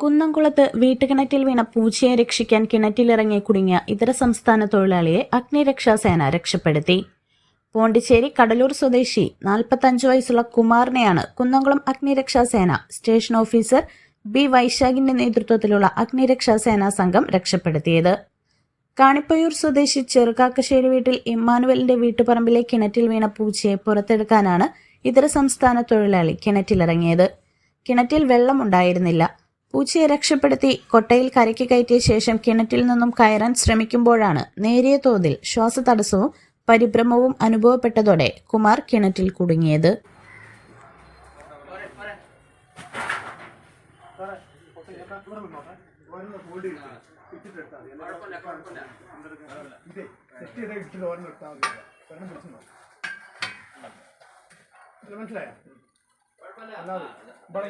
കുന്നംകുളത്ത് വീട്ടുകിണറ്റിൽ വീണ പൂച്ചയെ രക്ഷിക്കാൻ കിണറ്റിലിറങ്ങി കുടുങ്ങിയ ഇതര സംസ്ഥാന തൊഴിലാളിയെ അഗ്നിരക്ഷാസേന രക്ഷപ്പെടുത്തി. പോണ്ടിച്ചേരി കടലൂർ സ്വദേശി നാൽപ്പത്തഞ്ച് വയസ്സുള്ള കുമാറിനെയാണ് കുന്നംകുളം അഗ്നിരക്ഷാസേന സ്റ്റേഷൻ ഓഫീസർ ബി വൈശാഖിന്റെ നേതൃത്വത്തിലുള്ള അഗ്നിരക്ഷാസേനാ സംഘം രക്ഷപ്പെടുത്തിയത്. കാണിപ്പയൂർ സ്വദേശി ചെറുകാക്കശ്ശേരി വീട്ടിൽ ഇമ്മാനുവലിന്റെ വീട്ടുപറമ്പിലെ കിണറ്റിൽ വീണ പൂച്ചയെ പുറത്തെടുക്കാനാണ് ഇതര സംസ്ഥാന തൊഴിലാളി കിണറ്റിലിറങ്ങിയത്. കിണറ്റിൽ വെള്ളമുണ്ടായിരുന്നില്ല. പൂച്ചയെ രക്ഷപ്പെടുത്തി കൊട്ടയിൽ കരയ്ക്ക് കയറ്റിയ ശേഷം കിണറ്റിൽ നിന്നും കയറാൻ ശ്രമിക്കുമ്പോഴാണ് നേരിയ തോതിൽ ശ്വാസതടസ്സവും പരിഭ്രമവും അനുഭവപ്പെട്ടതോടെ കുമാർ കിണറ്റിൽ കുടുങ്ങിയത്. മനസ്സിലായോ? ഇവിടെ